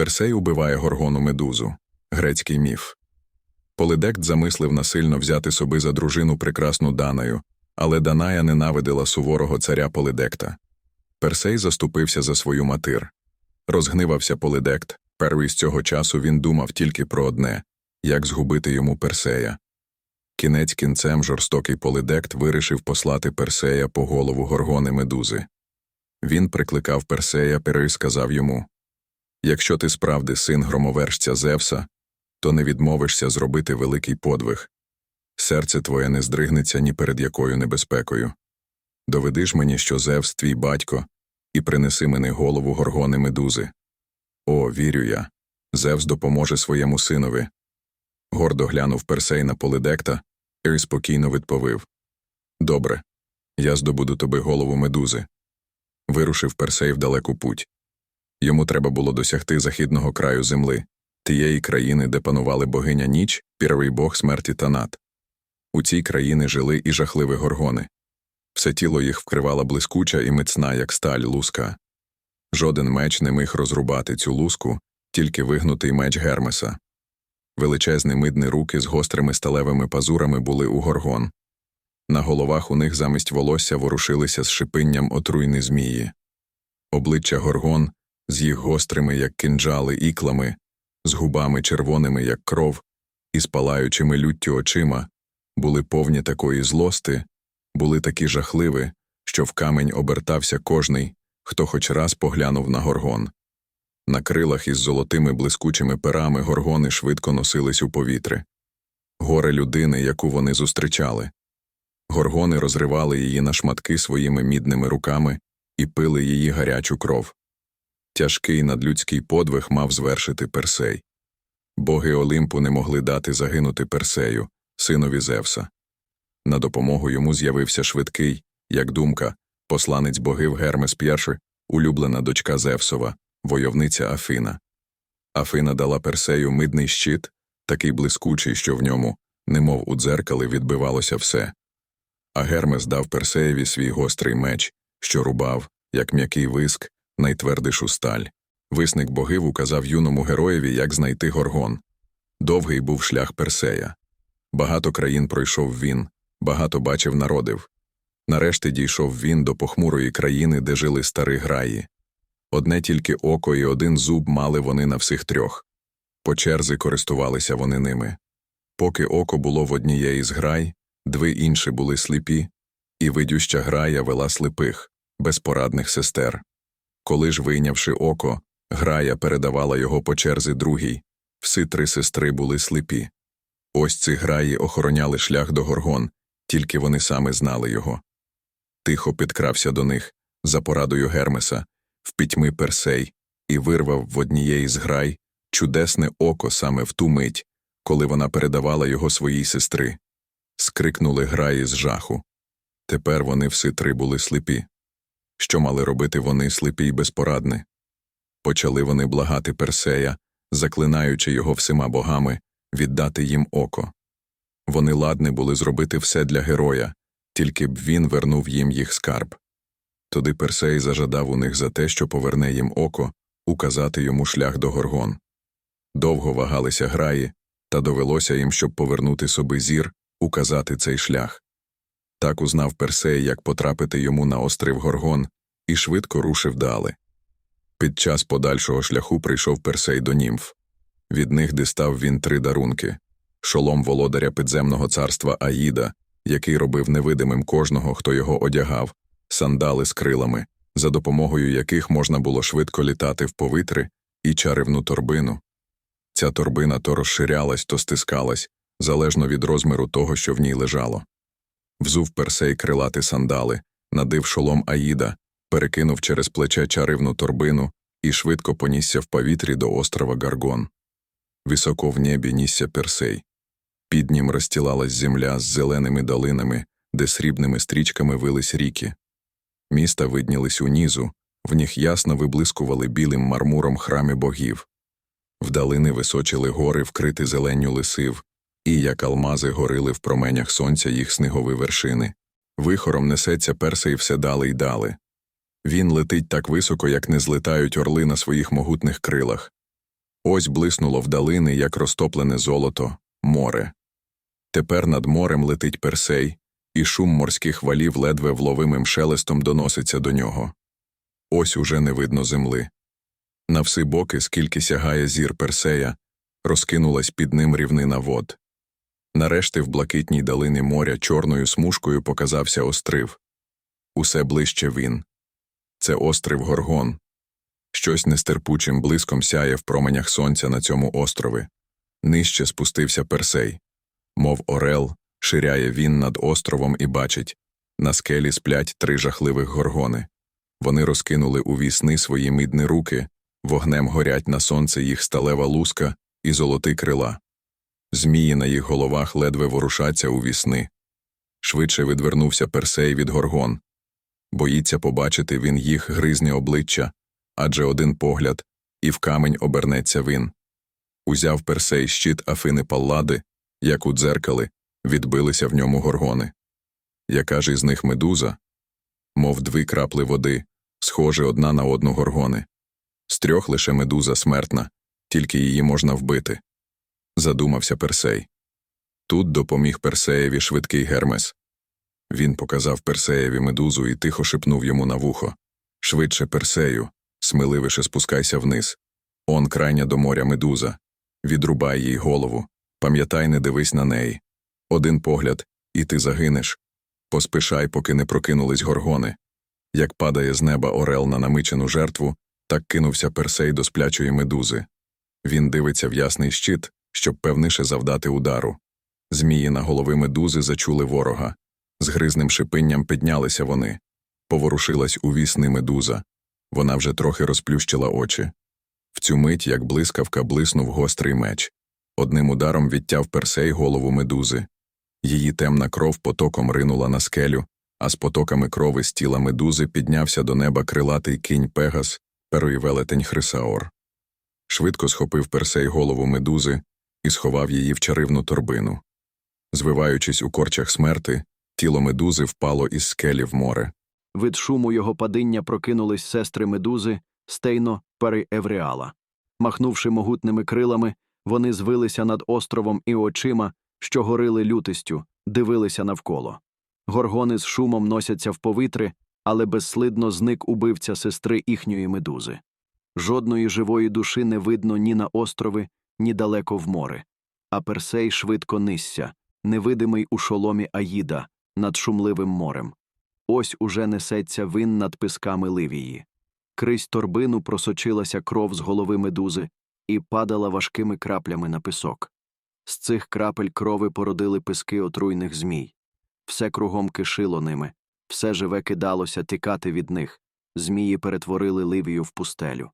Персей убиває горгону медузу. Грецький міф. Полидект замислив насильно взяти собі за дружину прекрасну Данаю, але Даная ненавидила суворого царя Полидекта. Персей заступився за свою матир. Розгнивався Полидект. Перший з цього часу він думав тільки про одне як згубити йому Персея. Кінець кінцем жорстокий Полидект вирішив послати Персея по голову горгони медузи. Він прикликав Персея, Перей сказав йому Якщо ти справді син громовершця Зевса, то не відмовишся зробити великий подвиг. Серце твоє не здригнеться ні перед якою небезпекою. Доведи ж мені, що Зевс твій батько, і принеси мені голову горгони медузи. О, вірю я. Зевс допоможе своєму синові. Гордо глянув Персей на Полидекта і спокійно відповів Добре, я здобуду тобі голову медузи. Вирушив Персей в далеку путь. Йому треба було досягти західного краю земли, тієї країни, де панували богиня ніч, піровий бог смерті Танат. У цій країні жили і жахливі горгони. Все тіло їх вкривала блискуча і міцна, як сталь, луска. Жоден меч не міг розрубати цю луску, тільки вигнутий меч Гермеса. Величезні мидні руки з гострими сталевими пазурами були у горгон. На головах у них замість волосся ворушилися з шипинням отруйні змії. Обличчя горгон з їх гострими, як кинджали, іклами, з губами червоними, як кров, і з палаючими люттю очима, були повні такої злости, були такі жахливі, що в камінь обертався кожний, хто хоч раз поглянув на горгон. На крилах із золотими блискучими перами горгони швидко носились у повітрі. Горе людини, яку вони зустрічали. Горгони розривали її на шматки своїми мідними руками і пили її гарячу кров. Тяжкий надлюдський подвиг мав звершити Персей. Боги Олимпу не могли дати загинути Персею, синові Зевса. На допомогу йому з'явився швидкий, як думка, посланець богів Гермес П'єрши, улюблена дочка Зевсова, войовниця Афина. Афина дала Персею мидний щит, такий блискучий, що в ньому, немов у дзеркалі, відбивалося все. А Гермес дав Персеєві свій гострий меч, що рубав, як м'який виск, найтвердишу сталь. Висник богив указав юному героєві, як знайти горгон. Довгий був шлях Персея. Багато країн пройшов він, багато бачив народив. Нарешті дійшов він до похмурої країни, де жили старі граї. Одне тільки око і один зуб мали вони на всіх трьох. По черзі користувалися вони ними. Поки око було в однієї з грай, дві інші були сліпі, і видюща грая вела сліпих, безпорадних сестер. Коли ж, вийнявши око, грая передавала його по черзі другій, всі три сестри були сліпі. Ось ці граї охороняли шлях до горгон, тільки вони саме знали його. Тихо підкрався до них, за порадою Гермеса, в пітьми персей, і вирвав в однієї з грай чудесне око саме в ту мить, коли вона передавала його своїй сестри. Скрикнули граї з жаху. Тепер вони всі три були сліпі. Що мали робити вони сліпі й безпорадні? Почали вони благати Персея, заклинаючи його всіма богами, віддати їм око. Вони ладні були зробити все для героя, тільки б він вернув їм їх скарб. Тоді Персей зажадав у них за те, що поверне їм око, указати йому шлях до горгон. Довго вагалися граї, та довелося їм, щоб повернути собі зір, указати цей шлях. Так узнав Персей, як потрапити йому на острів Горгон, і швидко рушив далі. Під час подальшого шляху прийшов Персей до німф. Від них дістав він три дарунки шолом володаря підземного царства Аїда, який робив невидимим кожного, хто його одягав, сандали з крилами, за допомогою яких можна було швидко літати в повітрі, і чарівну торбину. Ця торбина то розширялась, то стискалась, залежно від розміру того, що в ній лежало. Взув персей крилати сандали, надив шолом Аїда, перекинув через плече чаривну торбину і швидко понісся в повітрі до острова Гаргон. Високо в небі нісся персей. Під ним розстілалась земля з зеленими долинами, де срібними стрічками вились ріки. Міста виднілись унизу, в них ясно виблискували білим мармуром храми богів. Вдалини височили гори, вкриті зеленню лисив, і, як алмази, горили в променях сонця їх снигові вершини. Вихором несеться персей все дали й дали. Він летить так високо, як не злетають орли на своїх могутних крилах. Ось блиснуло вдалини, як розтоплене золото, море. Тепер над морем летить персей, і шум морських валів ледве вловимим шелестом доноситься до нього. Ось уже не видно земли. На всі боки, скільки сягає зір персея, розкинулась під ним рівнина вод. Нарешті в блакитній далині моря чорною смужкою показався острив. Усе ближче він. Це острів Горгон. Щось нестерпучим блиском сяє в променях сонця на цьому острові. Нижче спустився Персей. Мов орел, ширяє він над островом і бачить на скелі сплять три жахливих горгони. Вони розкинули у вісни свої мідні руки, вогнем горять на сонце їх сталева луска і золоти крила. Змії на їх головах ледве ворушаться у вісни. Швидше відвернувся Персей від горгон. Боїться побачити він їх гризне обличчя, адже один погляд, і в камень обернеться він. Узяв Персей щит Афини Паллади, як у дзеркали, відбилися в ньому горгони. Яка ж із них медуза? Мов дві крапли води, схожі одна на одну горгони. З трьох лише медуза смертна, тільки її можна вбити. Задумався Персей. Тут допоміг Персеєві швидкий Гермес. Він показав Персеєві медузу і тихо шепнув йому на вухо. Швидше Персею, сміливіше спускайся вниз. Он крайня до моря медуза. Відрубай їй голову. Пам'ятай, не дивись на неї. Один погляд, і ти загинеш. Поспішай, поки не прокинулись горгони. Як падає з неба орел на намичену жертву, так кинувся Персей до сплячої медузи. Він дивиться в ясний щит, щоб певніше завдати удару. Змії на голови медузи зачули ворога. З гризним шипинням піднялися вони. Поворушилась у вісни медуза. Вона вже трохи розплющила очі. В цю мить, як блискавка, блиснув гострий меч. Одним ударом відтяв персей голову медузи. Її темна кров потоком ринула на скелю, а з потоками крови з тіла медузи піднявся до неба крилатий кінь Пегас, перої велетень Хрисаор. Швидко схопив персей голову медузи і сховав її в чаривну торбину. Звиваючись у корчах смерти, тіло медузи впало із скелі в море. Від шуму його падіння прокинулись сестри медузи, стейно переевреала. Махнувши могутними крилами, вони звилися над островом і очима, що горили лютистю, дивилися навколо. Горгони з шумом носяться в повітрі, але безслідно зник убивця сестри їхньої медузи. Жодної живої душі не видно ні на острови, ні далеко в море. А Персей швидко нисся, невидимий у шоломі Аїда, над шумливим морем. Ось уже несеться вин над писками Ливії. Крізь торбину просочилася кров з голови медузи і падала важкими краплями на пісок. З цих крапель крови породили писки отруйних змій. Все кругом кишило ними, все живе кидалося тікати від них. Змії перетворили Ливію в пустелю.